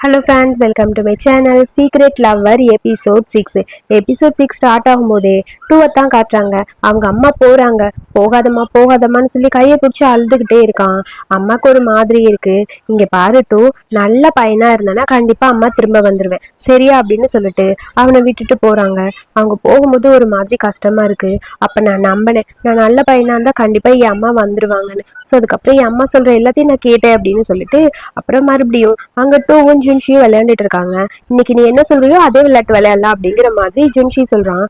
Hello friends welcome to my channel secret lover episode six episode six start ஆகும்போதே டூவை தான் காட்டுறாங்க. அவங்க அம்மா போகிறாங்க போகாதம்மா போகாதம்மான்னு சொல்லி கையை பிடிச்சி அழுதுகிட்டே இருக்கான். அம்மாவுக்கு ஒரு மாதிரி இருக்கு. இங்கே பாரு டூ நல்ல பையனா இருந்தானா கண்டிப்பாக அம்மா திரும்ப வந்துடுவேன் சரியா அப்படின்னு சொல்லிட்டு அவனை விட்டுட்டு போகிறாங்க அவங்க போகும்போது ஒரு மாதிரி கஷ்டமா இருக்கு. அப்போ நான் நம்பினேன். நான் நல்ல பையனா இருந்தால் கண்டிப்பாக என் அம்மா வந்துடுவாங்கன்னு ஸோ அதுக்கப்புறம் என் அம்மா சொல்கிற எல்லாத்தையும் நான் கேட்டேன் அப்படின்னு சொல்லிட்டு அப்புறம் மறுபடியும் அங்கே டூவும் ஜுன்ஷியும் விளையாண்டுட்டு இருக்காங்க இன்னைக்கு நீ என்ன சொல்றியோ அதே விளையாட்டு விளையாடலாம் அப்படிங்கிற மாதிரி ஜுன்ஷி சொல்றான்.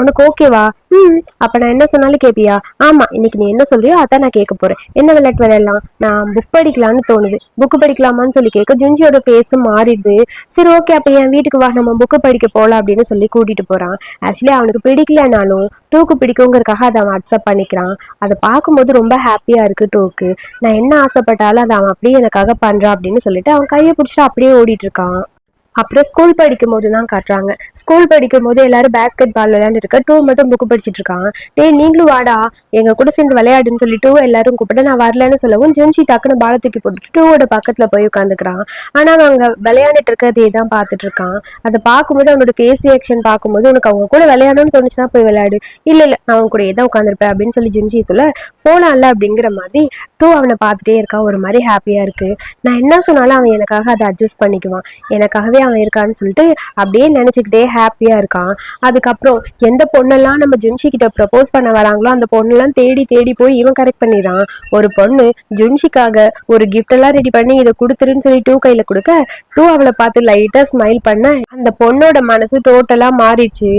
உனக்கு ஓகேவா ம். அப்ப நான் என்ன சொன்னாலும் கேப்பியா? ஆமா இன்னைக்கு நீ என்ன சொல்றியோ அதான் நான் கேட்க போறேன். என்ன விளையாட்டு விளையாடலாம்? நான் புக் படிக்கலாம்னு தோணுது. புக் படிக்கலாமான்னு சொல்லி கேட்க ஜுன்ஷியோட பேசும் மாறிடுது. சரி ஓகே அப்ப என் வீட்டுக்கு வா நம்ம புக்கு படிக்க போகலாம் அப்படின்னு சொல்லி கூட்டிட்டு போறான். ஆக்சுவலி அவனுக்கு பிடிக்கலனாலும் டூக்கு பிடிக்குங்கிறக்காக அதை அவன் அக்செப்ட் பண்ணிக்கிறான். அதை பார்க்கும்போது ரொம்ப ஹாப்பியா இருக்கு டூக்கு. நான் என்ன ஆசைப்பட்டாலும் அதை அவன் அப்படியே எனக்காக பண்றான் அப்படின்னு சொல்லிட்டு அவன் கையை பிடிச்சிட்டு அப்படியே ஓடிட்டு இருக்கான். அப்புறம் ஸ்கூல் படிக்கும் போது தான் காட்டுறாங்க. ஸ்கூல் படிக்கும் போது எல்லாரும் பேஸ்கெட் பால் விளையாண்டு இருக்க. டூ மட்டும் புக்கு படிச்சிட்டு இருக்கான். டேய் நீங்களும் வாடா. எங்க கூட சேர்ந்து விளையாடுன்னு சொல்லி டூ எல்லாரும் கூப்பிட்டு நான் வரலன்னு சொல்லவும் ஜென்சி டக்குன்னு பாலை தூக்கி போட்டு டூவோட பக்கத்துல போய் உட்காந்துக்கிறான் ஆனா அவன் அங்க விளையாண்டுட்டு இருக்கிறதே தான் பார்த்துட்டு இருக்கான். அதை பார்க்கும்போது அவனோட ஃபேஸ் ரியாக்ஷன் பார்க்கும்போது உனக்கு அவங்க கூட விளையாடணும்னு தோணுச்சுன்னா போய் விளையாடு. இல்ல இல்ல நான் அவன் கூட தான் உட்காந்துருப்பேன் அப்படின்னு சொல்லி ஜென்சி சொல்ல போலாம்ல அப்படிங்கிற மாதிரி டூ அவனை பார்த்துட்டே இருக்கான். ஒரு மாதிரி ஹாப்பியா இருக்கு. நான் என்ன சொன்னாலும் அவன் எனக்காக அதை அட்ஜஸ்ட் பண்ணிக்குவான். எனக்காகவே அவன் இருக்கான்னு சொல்லிட்டு அப்படியே நினைச்சுக்கிட்டே ஹாப்பியா இருக்கான். அதுக்கப்புறம் எந்த பொண்ணெல்லாம் நம்ம ஜுன்ஷி கிட்ட ப்ரப்போஸ் பண்ண வராங்களோ அந்த பொண்ணெல்லாம் தேடி தேடி போய் இவன் கரெக்ட் பண்ணிடுறான். ஒரு பொண்ணு ஜுன்ஷிக்காக ஒரு கிஃப்ட் எல்லாம் ரெடி பண்ணி இதை கொடுத்துருன்னு சொல்லி டூ கையில கொடுக்க டூ அவளை பார்த்து லைட்டா ஸ்மைல் பண்ண அந்த பொண்ணோட மனசு டோட்டலா மாறிடுச்சு.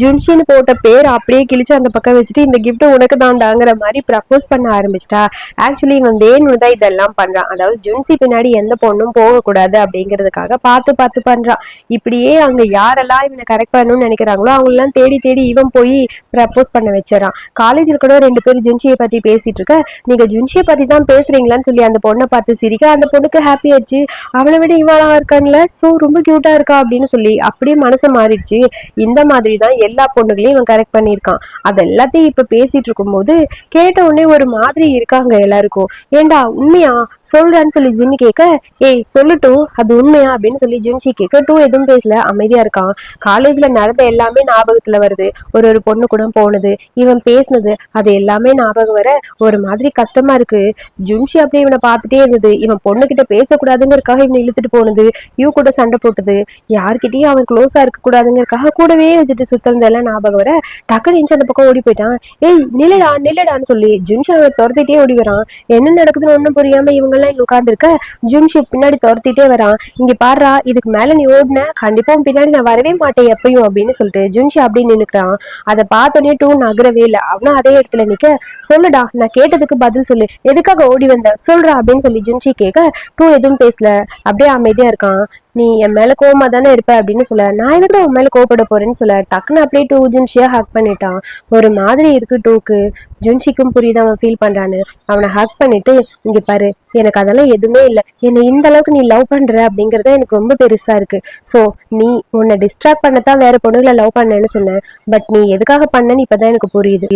ஜுன்ஷின்னு போட்ட பேர் அப்படியே கிழிச்சு அந்த பக்கம் வச்சுட்டு இந்த கிஃப்ட் உனக்கு தாண்டாங்கிற மாதிரி ப்ரப்போஸ் பண்ண ஆரம்பிச்சிட்டா. ஆக்சுவலி இவன் வேணும்னு தான் இதெல்லாம் பண்றான். அதாவது ஜுன்சி பின்னாடி எந்த பொண்ணும் போகக்கூடாது அப்படிங்கிறதுக்காக பார்த்து பார்த்து பண்றான் இப்படியே அவங்க யாரெல்லாம் இவனை கரெக்ட் பண்ணணும்னு நினைக்கிறாங்களோ அவங்களெல்லாம் தேடி தேடி இவன் போய் ப்ரப்போஸ் பண்ண வச்சிடறான். காலேஜில் கூட ரெண்டு பேரும் ஜுன்சியை பத்தி பேசிட்டு இருக்க. நீங்க ஜுன்சியை பத்தி தான் பேசுறீங்களான்னு சொல்லி அந்த பொண்ணை பார்த்து சிரிக்க அந்த பொண்ணுக்கு ஹாப்பி ஆயிடுச்சு. அவளை விட இவளா இருக்கான்ல? சோ ரொம்ப கியூட்டா இருக்கா அப்படின்னு சொல்லி அப்படியே மனசு மாறிடுச்சு. இந்த மாதிரி தான் எல்லா பொண்ணுகளையும் இவன் கரெக்ட் பண்ணியிருக்கான். அது எல்லாத்தையும் இப்ப பேசிட்டு இருக்கும்போது கேட்ட உடனே ஒரு மாதிரி இருக்காங்க எல்லாருக்கும். ஏண்டா உண்மையா? சொல்றான்னு சொல்லி ஜின்னு கேட்க ஏய் சொல்லட்டும். அது உண்மையா? அப்படின்னு சொல்லி ஜுன்சி கேட்க டூ எதுவும் பேசல. அமைதியா இருக்கான். காலேஜ்ல நடந்த எல்லாமே ஞாபகத்துல வருது. ஒரு ஒரு பொண்ணு கூட போனது இவன் பேசினது அது எல்லாமே ஞாபகம் வர ஒரு மாதிரி கஷ்டமா இருக்கு. ஜுன்ஷி அப்படியே இவனை பார்த்துட்டே இருந்தது. இவன் பொண்ணுகிட்ட பேசக்கூடாதுங்கிறக்காக இவனை இழுத்துட்டு போனது. யூ கூட சண்டை போட்டது. யார்கிட்டயும் அவன் க்ளோஸா இருக்கக்கூடாதுங்கிறக்காக கூடவே வச்சுட்டு சுத்துறது எல்லாம் ஞாபகம் வர டக்குனு எஞ்சி அந்த பக்கம் ஓடி போயிட்டான். ஏய் நில்லடா நில்லடான்னு சொல்லி ஜுன்ஷி அவனை துரத்திட்டே ஓடி வரான். என்ன நடக்குதுன்னு ஒண்ணும் புரியாம இவங்க எல்லாம் இங்க உட்கார்ந்துருக்க? ஜுன்ஷி பின்னாடி துரத்திட்டே வரான். இங்க பாடுறா இதுக்கு மேல நீ ஓடுன கண்டிப்பா உன் பின்னாடி நான் வரவே மாட்டேன் எப்பயும் அப்படின்னு சொல்லிட்டு ஜுன்ஷி அப்படின்னு நின்னுக்கிறான். அதை பார்த்தோன்னே டூ நகரவே இல்லை. அவனும் அதே இடத்துல நிக்க சொல்லுடா நான் கேட்டதுக்கு பதில் சொல்லு. எதுக்காக ஓடி வந்த? சொல்றா அப்படின்னு சொல்லி ஜுன்ஷி கேட்க டூ எதுவும் பேசல. அப்படியே அமைதியா இருக்கான். நீ என் மேல கோவமா தானே இருப்ப அப்படின்னு சொல்ல நான் எதுக்கு உன் மேல கோவப்பட போறேன்னு சொல்ல டக்குன்னு அப்படியே டூ ஜுன்ஷியா ஹக் பண்ணிட்டான். ஒரு மாதிரி இருக்கு டூக்கு ஜுன்ஷிக்கும் புரியுது அவன் ஃபீல் பண்றான்னு. அவனை ஹக் பண்ணிட்டு இங்க பாரு எனக்கு அதெல்லாம் எதுவுமே இல்லை. என்னை இந்த அளவுக்கு நீ லவ் பண்ற அப்படிங்கறத எனக்கு ரொம்ப பெருசா இருக்கு. ஸோ நீ உன்னை டிஸ்ட்ராக்ட் பண்ணத்தான் வேற பொண்ணுங்களை லவ் பண்ணேன்னு சொன்னேன் பட் நீ எதுக்காக பண்ணன்னு இப்பதான் எனக்கு புரியுது.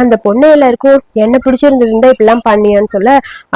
அந்த பொண்ணு எல்லாருக்கும் என்ன பிடிச்சிருந்ததுன்னா இப்படிலாம் பண்ணியான்னு சொல்ல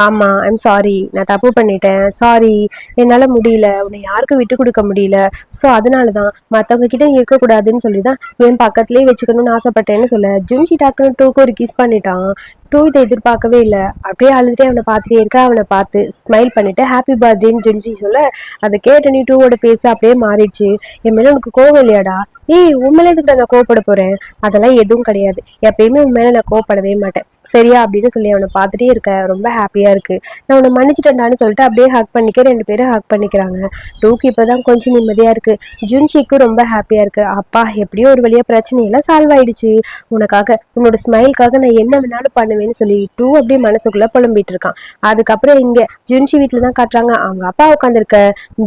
ஆமா ஐம் சாரி நான் தப்பு பண்ணிட்டேன். சாரி என்னால முடியல. உன்னை யாருக்கும் விட்டு கொடுக்க முடியல. ஸோ அதனால தான் மற்றவங்க கிட்ட நீ இருக்கக்கூடாதுன்னு சொல்லி தான் என் பக்கத்துலேயே வச்சுக்கணும்னு ஆசைப்பட்டேன்னு சொல்ல. ஜுன்ஷி டாக்குன்னு டூக்கு ஒரு கிஸ் பண்ணிட்டான். டூ இதை எதிர்பார்க்கவே இல்லை. அப்படியே அழுதுட்டே அவனை பார்த்துட்டே இருக்க. அவனை பார்த்து ஸ்மைல் பண்ணிட்டு ஹாப்பி பர்த்டேன்னு ஜுன்ஷி சொல்ல அதை கேட்ட நீ டூவோட பேச அப்படியே மாறிடுச்சு. என் மேல உனக்கு கோவம் இல்லையாடா? ஏய் உன் மேல எதுக்கு நான் கோவப்பட போறேன்? அதெல்லாம் எதுவும் கிடையாது. எப்பயுமே உன் மேல நான் கோவப்படவே மாட்டேன். சரியா அப்படின்னு சொல்லி அவனை பார்த்துட்டே இருக்க. ரொம்ப ஹாப்பியா இருக்கு. நான் உன்னை மன்னிச்சிட்டேன்டான்னு சொல்லிட்டு அப்படியே ஹக் பண்ணிக்க. ரெண்டு பேரும் ஹக் பண்ணிக்கிறாங்க. டூக்கு இப்பதான் கொஞ்சம் நிம்மதியா இருக்கு. ஜுன்ஷிக்கும் ரொம்ப ஹாப்பியா இருக்கு. அப்பா எப்படியோ ஒரு வழியா பிரச்சனையெல்லாம் சால்வ் ஆயிடுச்சு. உனக்காக உன்னோட ஸ்மைல்காக நான் என்ன வேணாலும் பண்ணுவேன்னு சொல்லி டூ அப்படியே மனசுக்குள்ள புலம்பிட்டு இருக்கான். அதுக்கப்புறம் இங்க ஜுன்ஷி வீட்டுல தான் காட்டுறாங்க. அவங்க அப்பா உட்காந்துருக்க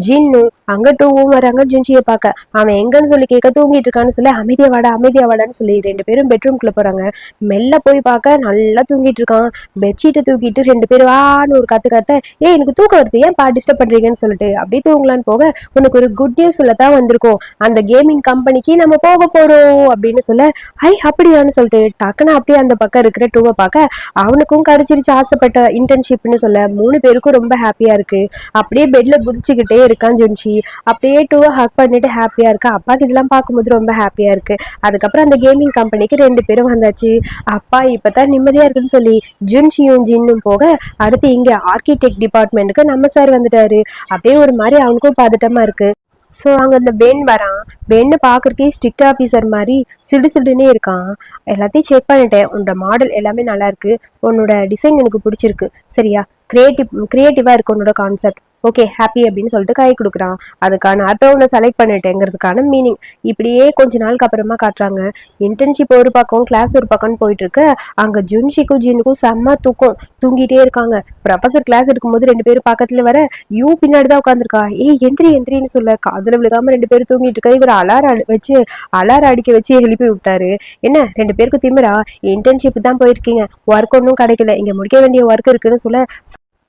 ஜின்னு அங்க டூவும் வராங்க ஜுன்ஷியை பார்க்க. அவன் எங்கன்னு சொல்லி கேட்க தூங்கிட்டு இருக்கான்னு சொல்லி அமைதியா வாடா அமைதியா வாடான்னு சொல்லி ரெண்டு பேரும் பெட்ரூம்குள்ள போறாங்க. மெல்ல போய் பார்க்க நல்ல நல்லா தூங்கிட்டு இருக்கான். பெட்ஷீட்டை தூக்கிட்டு ரெண்டு பேரும் வான்னு ஒரு கத்து கத்த ஏ எனக்கு தூக்கம் வருது. ஏன் பா டிஸ்டர்ப் பண்றீங்கன்னு சொல்லிட்டு அப்படியே தூங்கலான்னு போக உனக்கு ஒரு குட் நியூஸ் தான் வந்திருக்கும். அந்த கேமிங் கம்பெனிக்கு நம்ம போக போறோம். அப்படின்னு சொல்ல ஐ அப்படியான்னு சொல்லிட்டு டக்குன்னு அப்படியே அந்த பக்கம் இருக்கிற டூவை பார்க்க அவனுக்கும் கிடைச்சிருச்சு ஆசைப்பட்ட இன்டர்ன்ஷிப்னு சொல்ல. மூணு பேருக்கும் ரொம்ப ஹாப்பியா இருக்கு. அப்படியே பெட்ல குதிச்சுக்கிட்டே இருக்கான் ஜுன்ஷி. அப்படியே டூவை ஹக் பண்ணிட்டு ஹாப்பியா இருக்கா? அப்பாக்கு இதெல்லாம் பார்க்கும்போது ரொம்ப ஹாப்பியா இருக்கு. அதுக்கப்புறம் அந்த கேமிங் கம்பெனிக்கு ரெண்டு பேரும் வந்தாச்சு. அப்பா இப்பதான் நிம்மதியா இருக்குன்னு சொல்லி ஜுன்ஷியும் ஜின்னும் போக அடுத்து இங்க ஆர்கிடெக்ட் டிபார்ட்மெண்ட்டுக்கு நம்ம சார் வந்துட்டாரு. அப்படியே ஒரு மாதிரி அவனுக்கும் பதட்டமா இருக்கு. ஸோ அங்கே அந்த பென் வரான். பென்னு பார்க்குறக்கே ஸ்ட்ரிக்ட் ஆஃபீஸர் மாதிரி சிடு சிடுன்னே இருக்கான். எல்லாத்தையும் செக் பண்ணிட்டேன். உன்னோட மாடல் எல்லாமே நல்லா இருக்கு. உன்னோட டிசைன் எனக்கு பிடிச்சிருக்கு. சரியா? கிரியேட்டிவ் கிரியேட்டிவாக இருக்கு உன்னோட கான்செப்ட் ஓகே ஹாப்பி அப்படின்னு சொல்லிட்டு கை கொடுக்குறான். அதுக்கான அர்த்தம் ஒன்று செலக்ட் பண்ணிட்டேங்கிறதுக்கான மீனிங் இப்படியே கொஞ்ச நாளுக்கு அப்புறமா காட்டுறாங்க. இன்டர்ன்ஷிப் ஒரு பக்கம் கிளாஸ் ஒரு பக்கம்னு போயிட்டு இருக்கு அங்க ஜுன்ஷிக்கும் ஜின்னுக்கும் செம்ம தூக்கம். தூங்கிட்டே இருக்காங்க. ப்ரொஃபசர் கிளாஸ் எடுக்கும்போது ரெண்டு பேரும் பக்கத்துல வர யூ பின்னாடி தான் உட்காந்துருக்கா ஏய் எந்திரி எந்திரின்னு சொல்ல. காதுல விழுகாம ரெண்டு பேரும் தூங்கிட்டு இருக்கா இவர் அலாரம் வச்சு அலாரம் அடிக்க வச்சு எழுப்பி விட்டாரு. என்ன ரெண்டு பேருக்கும் திமிரா? இன்டர்ன்ஷிப் தான் போயிருக்கீங்க. ஒர்க் ஒன்றும் கிடைக்கல. இங்க முடிக்க வேண்டிய ஒர்க் இருக்குன்னு சொல்ல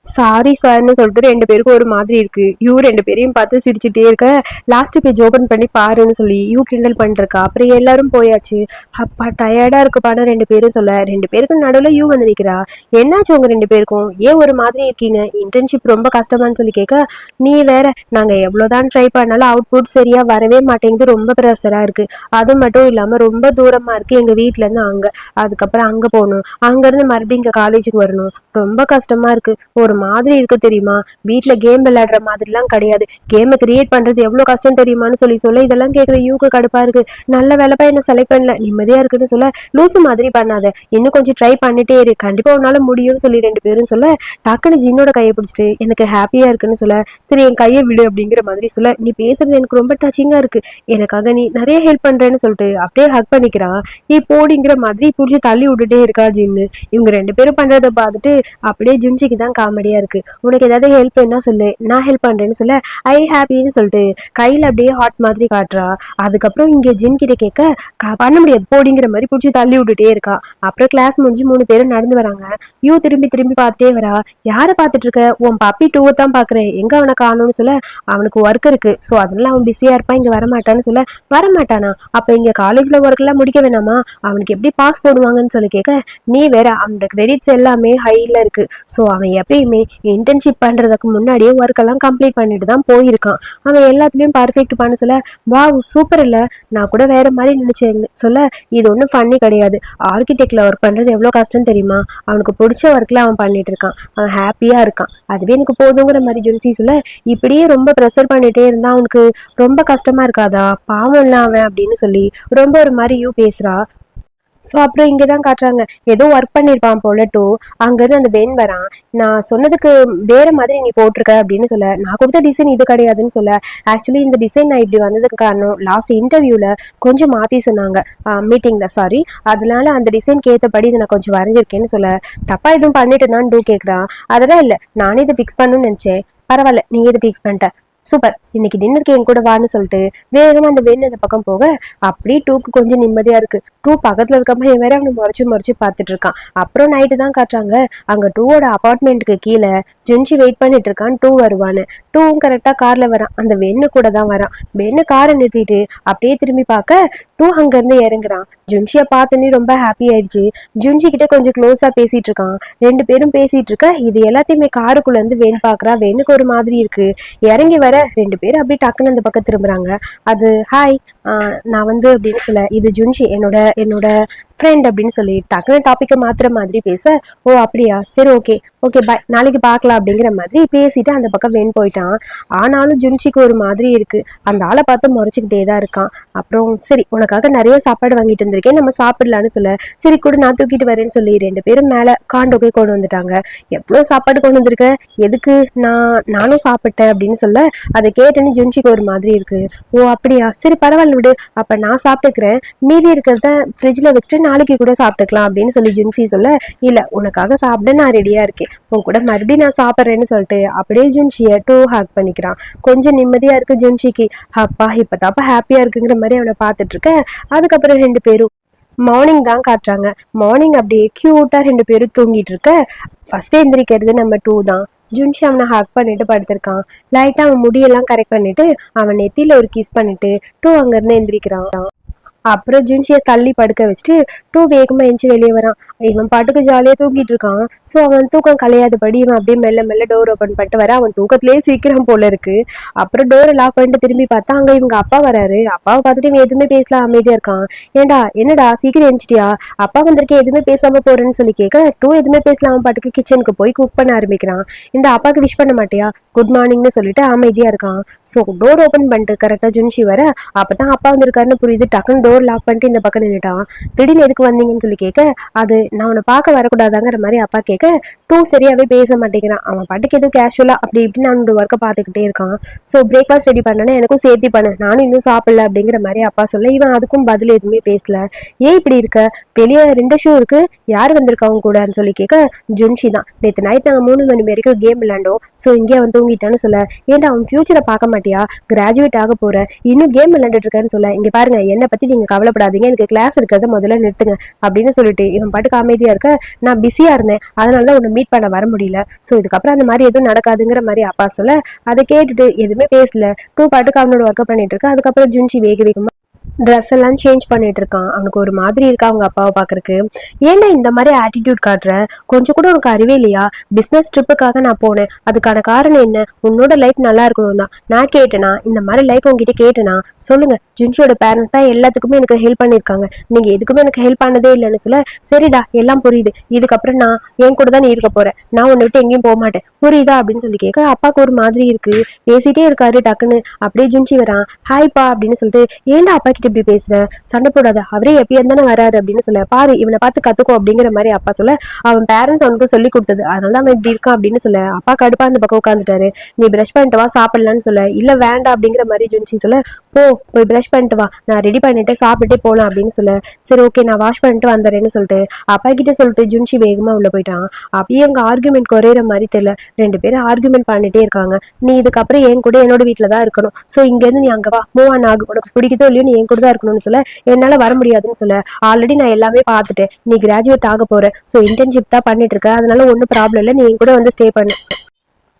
சாரி சார்னு சொல்லிட்டு ரெண்டு பேருக்கும் ஒரு மாதிரி இருக்கு. யூ ரெண்டு பேரையும் பார்த்து சிரிச்சுட்டே இருக்க. லாஸ்ட் பேஜ் ஓபன் பண்ணி பாருன்னு சொல்லி யூ கிண்டல் பண்ணிருக்கா. அப்புறம் எல்லாரும் போயாச்சு. அப்பா டயர்டா இருக்குப்பான்னு ரெண்டு பேரும் சொல்ல. ரெண்டு பேருக்கும் நடுவில் யூ வந்து நிற்கிறா என்னாச்சு உங்க ரெண்டு பேருக்கும்? ஏன் ஒரு மாதிரி இருக்கீங்க? இன்டர்ன்ஷிப் ரொம்ப கஷ்டமான்னு சொல்லி கேட்க நீ வேற நாங்க எவ்வளவுதான் ட்ரை பண்ணாலும் அவுட்புட் சரியா வரவே மாட்டேங்குது. ரொம்ப ப்ரெஷரா இருக்கு. அது மட்டும் இல்லாம ரொம்ப தூரமா இருக்கு எங்க வீட்ல இருந்து அங்க. அதுக்கப்புறம் அங்க போகணும். அங்க இருந்து மறுபடியும் இங்க காலேஜுக்கு வரணும். ரொம்ப கஷ்டமா இருக்கு. ஒரு மாதிரி இருக்கு தெரியுமா? வீட்ல கேம் விளையாடுற மாதிரிலாம் கிடையாது. கேமை கிரியேட் பண்றது எவ்வளவு கஷ்டம் தெரியுமான்னு சொல்லி சொல்ல இதெல்லாம் கேட்குற யூக்கு கடுப்பா இருக்கு. நல்ல வேலைப்பா என்ன செலக்ட் பண்ணல. நிம்மதியா இருக்குன்னு சொல்ல லூசு மாதிரி பண்ணாத. இன்னும் கொஞ்சம் ட்ரை பண்ணிட்டே இரு. கண்டிப்பா உன்னால முடியும்னு சொல்லி ரெண்டு பேரும் சொல்ல டக்குனு ஜின்னோட கையை பிடிச்சிட்டு எனக்கு ஹாப்பியா இருக்குன்னு சொல்ல சரி என் கையை விடு அப்படிங்கிற மாதிரி சொல்ல நீ பேசுறது எனக்கு ரொம்ப டச்சிங்கா இருக்கு. எனக்காக நீ நிறைய ஹெல்ப் பண்றேன்னு சொல்லிட்டு அப்படியே ஹக் பண்ணிக்கிறான் நீ போடிங்கிற மாதிரி பிடிச்சி தள்ளி விட்டுட்டே இருக்கா ஜின்னு. இவங்க ரெண்டு பேரும் பண்றதை பார்த்துட்டு அப்படியே ஜுன்சிக்கு தான் காமெடி காமெடியா இருக்கு. உனக்கு ஏதாவது ஹெல்ப் வேணா சொல்லு. நான் ஹெல்ப் பண்றேன்னு சொல்ல ஐ ஹாப்பின்னு சொல்லிட்டு கையில அப்படியே ஹாட் மாதிரி காட்டுறா. அதுக்கப்புறம் இங்க ஜின் கிட்ட கேட்க பண்ண முடியாது. போடிங்கிற மாதிரி பிடிச்சி தள்ளி விட்டுட்டே இருக்கா. அப்புறம் கிளாஸ் முடிஞ்சு மூணு பேரும் நடந்து வராங்க. யூ திரும்பி திரும்பி பார்த்துட்டே வரா. யாரை பார்த்துட்டு இருக்க? உன் பப்பி டூவை தான் பாக்குறேன் எங்க அவனை காணும்னு சொல்ல அவனுக்கு ஒர்க் இருக்கு. ஸோ அதனால அவன் பிஸியா இருப்பான். இங்க வரமாட்டான்னு சொல்ல வரமாட்டானா? அப்ப இங்க காலேஜ்ல ஒர்க் எல்லாம் முடிக்க வேணாமா? அவனுக்கு எப்படி பாஸ் போடுவாங்கன்னு சொல்லி கேட்க நீ வேற அவனோட கிரெடிட்ஸ் எல்லாமே ஹைல இருக்கு. ஸோ அவன் எப்பயுமே இன்டர்ன்ஷிப் பண்றதுக்கு முன்னாடியே ஒர்க் எல்லாம் கம்ப்ளீட் பண்ணிட்டு தான் போயிருக்கான். அவன் எல்லாத்துலயும் பர்ஃபெக்ட் பண்ண சொல்ல வா சூப்பர் இல்ல நான் கூட வேற மாதிரி நினைச்சேன். சொல்ல இது ஒன்றும் ஃபன்னி கிடையாது. ஆர்கிடெக்ட்ல ஒர்க் பண்ணுறது எவ்வளவு கஷ்டம் தெரியுமா? அவனுக்கு பிடிச்ச ஒர்க்கில் அவன் பண்ணிட்டு இருக்கான். அவன் ஹாப்பியாக இருக்கான். அதுவே எனக்கு போதுங்கிற மாதிரி ஜுன்சி சொல்ல இப்படியே ரொம்ப ப்ரெஷர் பண்ணிட்டே இருந்தா அவனுக்கு ரொம்ப கஷ்டமா இருக்காதா? பாவம் இல்ல அவன் அப்படின்னு சொல்லி ரொம்ப ஒரு மாதிரி யூ பேசுறா. ஸோ அப்புறம் இங்கே தான் காட்டுறாங்க. ஏதோ ஒர்க் பண்ணியிருப்பான் போல டூ அங்கேருந்து அந்த வேன் வரான். நான் சொன்னதுக்கு வேற மாதிரி நீ போட்டிருக்க அப்படின்னு சொல்ல. நான் கொடுத்த டிசைன் இது கிடையாதுன்னு சொல்ல. ஆக்சுவலி இந்த டிசைன் நான் இப்படி வந்ததுக்கு காரணம் லாஸ்ட் இன்டர்வியூவில் கொஞ்சம் மாற்றி சொன்னாங்க. மீட்டிங்கில் சாரி அதனால அந்த டிசைனுக்கு ஏற்றபடி இதை நான் கொஞ்சம் வரைஞ்சிருக்கேன்னு சொல்ல. தப்பாக எதுவும் பண்ணிட்டேனான்னு டூ கேட்குறான் அதெல்லாம் இல்லை. நானே இதை ஃபிக்ஸ் பண்ணணும்னு நினச்சேன். பரவாயில்ல நீ இதை ஃபிக்ஸ் பண்ணிட்ட? சூப்பர். இன்னைக்கு டின்னருக்கு என் கூட வான்னு சொல்லிட்டு வேகமா அந்த வெண்ணு அந்த பக்கம் போக அப்படியே டூக்கு கொஞ்சம் நிம்மதியா இருக்கு. டூ பக்கத்துல இருக்கப்ப என் வேற அவனை முறைச்சு முறைச்சு பார்த்துட்டு இருக்கான். அப்புறம் நைட்டு தான் காட்டுறாங்க. அங்க டூவோட அப்பார்ட்மெண்ட்டுக்கு கீழே ஜென்ஷி வெயிட் பண்ணிட்டு இருக்கான். டூ வருவான்னு. டூவும் கரெக்டா கார்ல வரான். அந்த வெண்ணு கூட தான் வரான். வெண்ணு காரை நிறுத்திட்டு அப்படியே திரும்பி பார்க்க டூ அங்க இருந்து இறங்குறான். ஜுன்ஷிய பார்த்தோன்னே ரொம்ப ஹாப்பி ஆயிடுச்சு. ஜுன்ஷி கிட்ட கொஞ்சம் க்ளோஸா பேசிட்டு இருக்கான். ரெண்டு பேரும் பேசிட்டு இருக்க இது எல்லாத்தையுமே காருக்குள்ள இருந்து வேன் பாக்குறா வெண்ணுக்கு ஒரு மாதிரி இருக்கு. இறங்கி வர ரெண்டு பேரும் அப்படியே டக்குன்னு அந்த பக்கம் திரும்புறாங்க. அது ஹாய் நான் வந்து அப்படின்னு சொல்ல இது ஜுன்ஷி என்னோட என்னோட ஃப்ரெண்ட் அப்படின்னு சொல்லி டக்குன்னு டாப்பிக்கை மாத்துற மாதிரி பேச ஓ அப்படியா? சரி ஓகே ஓகே பாய் நாளைக்கு பார்க்கலாம் அப்படிங்கிற மாதிரி பேசிட்டு அந்த பக்கம் வேன் போயிட்டான். ஆனாலும் ஜுன்ஷிக்கு ஒரு மாதிரி இருக்கு. அந்த ஆளை பார்த்து முறைச்சிக்கிட்டே தான் இருக்கான். அப்புறம் சரி உனக்காக நிறைய சாப்பாடு வாங்கிட்டு வந்திருக்கேன். நம்ம சாப்பிடலான்னு சொல்ல சரி கூட நான் தூக்கிட்டு வரேன்னு சொல்லி ரெண்டு பேரும் மேலே காண்டோக்கே கொண்டு வந்துட்டாங்க. எவ்வளோ சாப்பாடு கொண்டு வந்திருக்க? எதுக்கு நான் நானும் சாப்பிட்டேன் அப்படின்னு சொல்ல அதை கேட்டேன்னு ஜுன்ஷிக்கு ஒரு மாதிரி இருக்கு. ஓ அப்படியா? சரி பரவாயில்ல விடு. அப்போ நான் சாப்பிட்டுக்கிறேன். மீதி இருக்கிறத ஃப்ரிட்ஜில் வச்சுட்டு நாளைக்கு கூட சாப்பிட்டுக்கலாம் அப்படின்னு சொல்லி ஜுன்சி சொல்ல இல்ல உனக்காக சாப்பிட நான் ரெடியா இருக்கேன். உன் கூட மறுபடியும் நான் சாப்பிட்றேன்னு சொல்லிட்டு அப்படியே ஜுன்ஷியை டூ ஹாக் பண்ணிக்கிறான். கொஞ்சம் நிம்மதியா இருக்கு ஜுன்ஷிக்கு அப்பா இப்பதாப்பா ஹாப்பியா இருக்குங்கிற மாதிரி அவனை பார்த்துட்டு இருக்க. அதுக்கப்புறம் ரெண்டு பேரும் மார்னிங் தான் காட்டுறாங்க. மார்னிங் அப்படியே க்யூட்டாக ரெண்டு பேரும் தூங்கிட்டு இருக்க. ஃபர்ஸ்ட் எந்திரிக்கிறது நம்ம டூ தான். ஜுன்ஷி அவனை ஹக் பண்ணிட்டு படுத்திருக்கான். லைட்டா அவன் முடியெல்லாம் கரெக்ட் பண்ணிட்டு அவன் நெத்தியில ஒரு கிஸ் பண்ணிட்டு டூ அங்கிருந்து எந்திரிக்கிறான். அப்புறம் ஜுன்ஷியை தள்ளி படுக்க வச்சுட்டு டூ வேகமா எஞ்சி வெளியே வரான். இவன் பாட்டுக்கு ஜாலியா தூங்கிட்டு இருக்கான். ஸோ அவன் தூக்கம் கலையாதபடி இவன் அப்படியே மெல்ல மெல்ல டோர் ஓப்பன் பண்ணிட்டு வர அவன் தூக்கத்திலேயே சீக்கிரம் போல இருக்கு. அப்புறம் டோரை லாக் பண்ணிட்டு திரும்பி பார்த்தா அங்க இவங்க அப்பா வராரு. அப்பாவை பார்த்துட்டு இவன் எதுவுமே பேசலாம் அமைதியா இருக்கான். ஏன்டா என்னடா சீக்கிரம் எஞ்சிட்டியா அப்பா வந்திருக்கே எதுவுமே பேசாம போறேன்னு சொல்லி கேட்க டூ எதுவுமே பேசலாம் அவன் பாட்டுக்கு கிச்சனுக்கு போய் குக் பண்ண ஆரம்பிக்கிறான். இந்த அப்பாவுக்கு விஷ் பண்ண மாட்டியா? குட் மார்னிங்னு சொல்லிட்டு அமைதியா இருக்கான். ஸோ டோர் ஓப்பன் பண்ணிட்டு கரெக்டா ஜுன்ஷி வர அப்பதான் அப்பா வந்திருக்காருன்னு புரியுது. டக்குன்னு டோர் லாக் பண்ணிட்டு இந்த பக்கம் நின்றுட்டான் திடீர்னு எதுக்கு வந்தீங்கன்னு சொல்லி கேட்க அது நான் உன்னை பார்க்க வரக்கூடாதாங்கிற மாதிரி அப்பா கேட்க டூ சரியாவே பேச மாட்டேங்கிறான். அவன் பாட்டுக்கு எதுவும் கேஷுவலா அப்படி இப்படின்னு அவனோட ஒர்க்கை பார்த்துக்கிட்டே இருக்கான். ஸோ பிரேக்ஃபாஸ்ட் ரெடி பண்ணனா எனக்கும் சேர்த்து பண்ணு. நானும் இன்னும் சாப்பிடல அப்படிங்கிற மாதிரி அப்பா சொல்ல இவன் அதுக்கும் பதில் எதுவுமே பேசல. ஏன் இப்படி இருக்க? வெளியே ரெண்டு ஷூ இருக்கு. யார் வந்திருக்காங்க கூடன்னு சொல்லி கேட்க ஜுன்ஷி தான். நேற்று நைட் நாங்கள் மூணு மணி வரைக்கும் கேம் விளாண்டோம் ஸோ இங்கே வந்து தூங்கிட்டான்னு சொல்ல. ஏன்டா அவன் ஃபியூச்சரை பார்க்க மாட்டியா? கிராஜுவேட் ஆக போற. இன்னும் கேம் விளையாண்டுட்டு இருக்கேன்னு சொல்ல. இங்க பாருங்க என்னை பத்தி நீங்க கவலைப்படாதீங்க. எனக்கு கிளாஸ் இருக்கிறத முதல்ல நிறுத்துங்க அப்படின்னு சொல்லிட்டு இவன் பாட்டுக்கு அமைதியா இருக்க. நான் பிஸியா இருந்தேன். அதனால தான் உன்னை மீட் பண்ண வர முடியல. ஸோ இதுக்கப்புறம் அந்த மாதிரி எதுவும் நடக்காதுங்கிற மாதிரி அப்பா சொல்ல. அதை கேட்டுட்டு எதுவுமே பேசல. டூ பாட்டுக்கு அவனோட ஒர்க்கை பண்ணிட்டு இருக்க. அதுக்கப்புறம் ஜுன்சி வேக வேகமா ட்ரெஸ் எல்லாம் சேஞ்ச் பண்ணிட்டு இருக்கான். அவனுக்கு ஒரு மாதிரி இருக்கா அவங்க அப்பாவை பாக்குறதுக்கு ஏன்டா இந்த மாதிரி ஆட்டிடியூட் காட்டுற? கொஞ்சம் கூட உனக்கு அறிவே இல்லையா? பிசினஸ் ட்ரிப்புக்காக நான் போனேன். அதுக்கான காரணம் என்ன? உன்னோட லைஃப் நல்லா இருக்கணும் தான். நான் கேட்டேனா? இந்த மாதிரி லைஃப் உங்ககிட்ட கேட்டேனா? சொல்லுங்க. ஜின்ஷியோட பேரண்ட்ஸ் தான் எல்லாத்துக்குமே எனக்கு ஹெல்ப் பண்ணிருக்காங்க நீங்க எதுக்குமே எனக்கு ஹெல்ப் பண்ணதே இல்லைன்னு சொல்ல சரிடா எல்லாம் புரியுது. இதுக்கப்புறம் நான் என் கூட தான் நீ இருக்க போறேன். நான் உன்னை விட்டு எங்கேயும் போக மாட்டேன். புரியுதா? அப்படின்னு சொல்லி கேட்க அப்பாவுக்கு ஒரு மாதிரி இருக்கு. பேசிட்டே இருக்காரு டக்குன்னு. அப்படியே ஜின்ஷி வரான். ஹாய்ப்பா அப்படின்னு சொல்லிட்டு ஏன்டா அப்பா கிட்ட இப்படி பேசுற? சண்டை போடாத. அவரே எப்பயா தானே வராரு அப்படின்னு சொல்ல. பாரு இவனை பார்த்து கத்துக்கோ அப்படிங்கிற மாதிரி அப்பா சொல்ல. அவன் பேரண்ட்ஸ் அவனுக்கு சொல்லி கொடுத்தது. அதனால தான் அவன் இப்படி இருக்கான் அப்படின்னு சொல்ல. அப்பா கடுப்பா அந்த பக்கம் உட்காந்துட்டாரு நீ பிரஷ் பண்ணிட்டு வா சாப்பிடலான்னு சொல்ல. இல்ல வேண்டாம் அப்படிங்கிற மாதிரி ஜுன்சி சொல்ல. போ போய் பிரஷ் பண்ணிட்டு வா. நான் ரெடி பண்ணிட்டு சாப்பிட்டுட்டே போலாம் அப்படின்னு சொல்ல. சரி ஓகே நான் வாஷ் பண்ணிட்டு வந்துடுறேன்னு சொல்லிட்டு அப்பா கிட்ட சொல்லிட்டு ஜுன்சி வேகமா உள்ள போயிட்டான். அப்படியே அங்க ஆர்குமெண்ட் குறையிற மாதிரி தெரியல. ரெண்டு பேரும் ஆர்குமெண்ட் பண்ணிட்டே இருக்காங்க. நீ இதுக்கப்புறம் என் கூட என்னோட வீட்டுல தான் இருக்கணும். சோ இங்க இருந்து நீ அங்க வா. மூவ் ஆன் ஆகும் உனக்கு பிடிக்குதோ இல்லையோ நீ என் கூட தான் இருக்கணும்னு சொல்ல என்னால வர முடியாதுன்னு சொல்ல. ஆல்ரெடி நான் எல்லாமே பார்த்துட்டேன். நீ கிராஜுவேட் ஆக போற. சோ இன்டர்ன்ஷிப் தான் பண்ணிட்டு இருக்க. அதனால ஒன்றும் ப்ராப்ளம் இல்லை. நீ என் கூட வந்து ஸ்டே பண்ணு.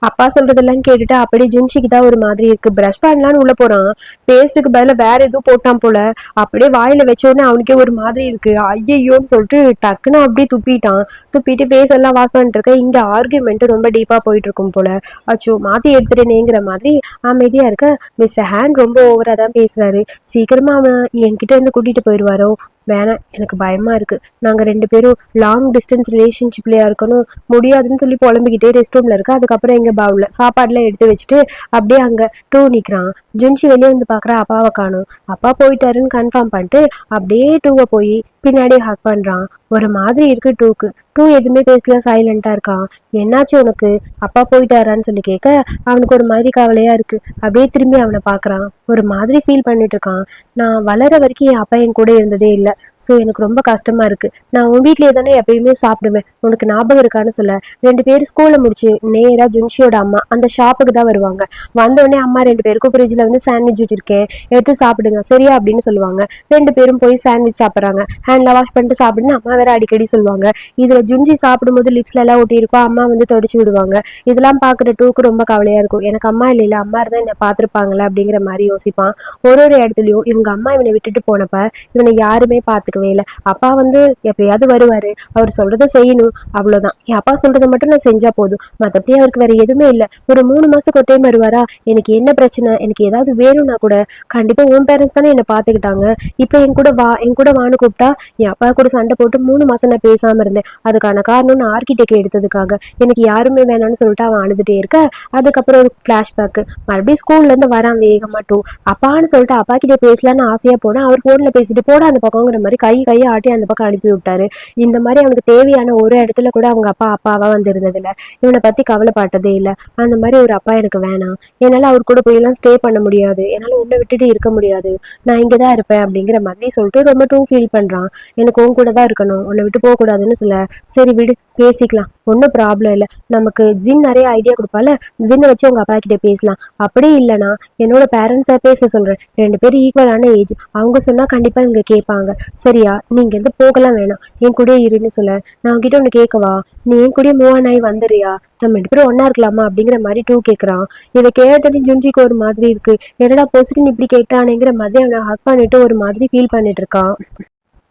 அப்பா சொல்றதெல்லாம் கேட்டுட்டு அப்படியே ஜுன்ஷிக்கு தான் ஒரு மாதிரி இருக்கு. பிரஷ் பண்ணலான்னு உள்ள போறான். பேஸ்ட்டுக்கு பதில வேற எதுவும் போட்டான் போல. அப்படியே வாயில வச்ச உடனே அவனுக்கே ஒரு மாதிரி இருக்கு. ஐயையோன்னு சொல்லிட்டு டக்குன்னு அப்படியே துப்பிட்டான். துப்பிட்டு பேஸ் எல்லாம் வாஷ் பண்ணிட்டு இருக்க. இங்க ஆர்குமெண்ட் ரொம்ப டீப்பா போயிட்டு இருக்கும் போல. அச்சோ மாத்தி எடுத்துட்டேனேங்கிற மாதிரி அமைதியா இருக்க. மிஸ்டர் ஹேண்ட் ரொம்ப ஓவரா தான் பேசுறாரு. சீக்கிரமா அவன் என்கிட்ட இருந்து கூட்டிட்டு போயிடுவாரோ? வேணாம் எனக்கு பயமா இருக்கு. நாங்க ரெண்டு பேரும் லாங் டிஸ்டன்ஸ் ரிலேஷன்ஷிப்லயா இருக்கணும். முடியாதுன்னு சொல்லி புலம்பிக்கிட்டே ரெஸ்ட் ரூம்ல இருக்கு? அதுக்கப்புறம் எங்க பாவுல சாப்பாடுலாம் எடுத்து வச்சுட்டு அப்படியே அங்க டூ நிக்கிறான். ஜுன்ஷி வெளியே வந்து பாக்குற அப்பாவை காணும். அப்பா போயிட்டாருன்னு கன்ஃபார்ம் பண்ணிட்டு அப்படியே டூவை போய் பின்னாடி ஹக் பண்றான். ஒரு மாதிரி இருக்கு டூக்கு. டூ எதுவுமே பேசல சைலண்டா இருக்கான் என்னாச்சு உனக்கு? அப்பா போயிட்டாரான்னு சொல்லி கேட்க அவனுக்கு ஒரு மாதிரி கவலையா இருக்கு. அப்படியே திரும்பி அவனை பாக்குறான் ஒரு மாதிரி ஃபீல் பண்ணிட்டு இருக்கான். நான் வளர வரைக்கும் என் அப்பா என் கூட இருந்ததே இல்லை. ஸோ எனக்கு ரொம்ப கஷ்டமா இருக்கு. நான் உன் வீட்லயே தானே எப்பயுமே சாப்பிடுவேன். உனக்கு ஞாபகம் இருக்கான்னு சொல்ல. ரெண்டு பேரும் ஸ்கூல்ல முடிச்சு நேரா ஜுன்ஷியோட அம்மா அந்த ஷாப்புக்கு தான் வருவாங்க. வந்த உடனே அம்மா ரெண்டு பேருக்கும் ஃப்ரிட்ஜ்ல வந்து சாண்ட்விச் வச்சிருக்கேன். எடுத்து சாப்பிடுங்க. சரியா? அப்படின்னு சொல்லுவாங்க. ரெண்டு பேரும் போய் சாண்ட்விச் சாப்பிட்றாங்க. ஹேண்ட்ல வாஷ் பண்ணிட்டு சாப்பிடுன்னு அம்மா வேற அடிக்கடி சொல்லுவாங்க. இதுல ஜுஞ்சி சாப்பிடும்போது லிப்ஸ்ல எல்லாம் ஒட்டி இருக்கும் அம்மா வந்து தொடச்சு விடுவாங்க. இதெல்லாம் பாக்குற டூக்கு ரொம்ப கவலையா இருக்கும். எனக்கு அம்மா இல்லைல்ல அம்மா இருந்தா என்ன பாத்துருப்பாங்களா அப்படிங்கிற மாதிரி யோசிப்பான். ஒரு ஒரு இடத்துலயும் இவங்க அம்மா இவனை விட்டுட்டு போனப்ப இவனை யாருமே பாத்துக்கவே இல்லை. அப்பா வந்து எப்பயாவது வருவாரு. அவர் சொல்றதை செய்யணும். அவ்வளவுதான். என் அப்பா சொல்றதை மட்டும் நான் செஞ்சா போதும். மத்தபடி அவருக்கு வேற எதுவுமே இல்லை. ஒரு மூணு மாசத்துக்கு ஒரு டைம் வருவாரா? எனக்கு என்ன பிரச்சனை? எனக்கு ஏதாவது வேணும்னா கூட கண்டிப்பா உன் பேரண்ட்ஸ் தானே என்ன பாத்துக்கிட்டாங்க இப்போ என் கூட வா என் கூட வான்னு கூப்பிட்டா என் அப்பா கூட சண்டை போட்டு மூணு மாசம் நான் பேசாம இருந்தேன். அதுக்கான காரணம் நான் ஆர்கிடெக்ட் எடுத்ததுக்காக. எனக்கு யாருமே வேணாம்னு சொல்லிட்டு அவன் அழுதுட்டே இருக்க. அதுக்கப்புறம் ஒரு ஃபிளாஷ்பேக் மறுபடியும் ஸ்கூல்ல இருந்து வரான் வேகமா டூ அப்பான்னு சொல்லிட்டு அப்பா கிட்ட பேசலான்னு ஆசையா போனா அவர் போன்ல பேசிட்டு போட அந்த பக்கங்கிற மாதிரி கை கையை ஆட்டி அந்த பக்கம் அனுப்பி விட்டாரு. இந்த மாதிரி அவனுக்கு தேவையான ஒரு இடத்துல கூட அவங்க அப்பா அப்பாவா வந்து இருந்ததில்ல இவனை பத்தி கவலைப்பட்டதே இல்ல. அந்த மாதிரி ஒரு அப்பா எனக்கு வேணாம். என்னால அவர் கூட போய் எல்லாம் ஸ்டே பண்ண முடியாது. என்னால உன்னை விட்டுட்டு இருக்க முடியாது. நான் இங்கதான் இருப்பேன் அப்படிங்கிற மாதிரி சொல்லிட்டு ரொம்ப டூ ஃபீல் பண்றான். எனக்கு உன் கூட தான் இருக்கணும். இருக்கணும் உன்னை விட்டு போகக்கூடாதுன்னு சொல்ல சரி விடு பேசிக்கலாம். ஒன்றும் ப்ராப்ளம் இல்லை. நமக்கு ஜின் நிறைய ஐடியா கொடுப்பால ஜின்னை வச்சு உங்கள் அப்பா கிட்ட பேசலாம். அப்படி இல்லைனா என்னோட பேரண்ட்ஸை பேச சொல்கிறேன் ரெண்டு பேரும் ஈக்குவலான ஏஜ் அவங்க சொன்னால் கண்டிப்பாக இவங்க கேட்பாங்க. சரியா நீங்கள் வந்து போகலாம் வேணாம். என் கூட இருன்னு சொல்ல. நான் உங்ககிட்ட ஒன்று கேட்கவா நீ என் கூடயே மூவ் ஆன் ஆகி வந்துடுறியா? நம்ம ரெண்டு பேரும் ஒன்றா இருக்கலாமா? அப்படிங்கிற மாதிரி டூ கேட்குறான் இதை கேட்டடி ஜுன்ஜிக்கு ஒரு மாதிரி இருக்கு. என்னடா பொசுக்குன்னு இப்படி கேட்டானேங்கிற மாதிரி அவனை ஹக் பண்ணிட்டு ஒரு மாதிரி ஃபீல் பண்ணிட்டு இருக்கான்.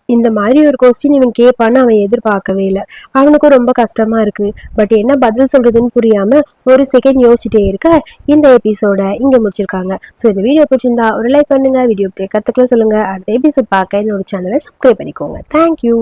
இந்த மாதிரி ஒரு கொஸ்டின் இவன் கேட்பான்னு அவன் எதிர்பார்க்கவே இல்லை. அவனுக்கும் ரொம்ப கஷ்டமா இருக்கு. பட் என்ன பதில் சொல்றதுன்னு புரியாம ஒரு செகண்ட் யோசிச்சுட்டே இருக்க இந்த எபிசோட இங்க முடிச்சிருக்காங்க. ஸோ இந்த வீடியோ பிடிச்சிருந்தா ஒரு லைக் பண்ணுங்க. வீடியோ கருத்துக்களை சொல்லுங்க. அடுத்த எபிசோட் பார்க்க என்னோட சேனலை சப்ஸ்கிரைப் பண்ணிக்கோங்க. தேங்க்யூ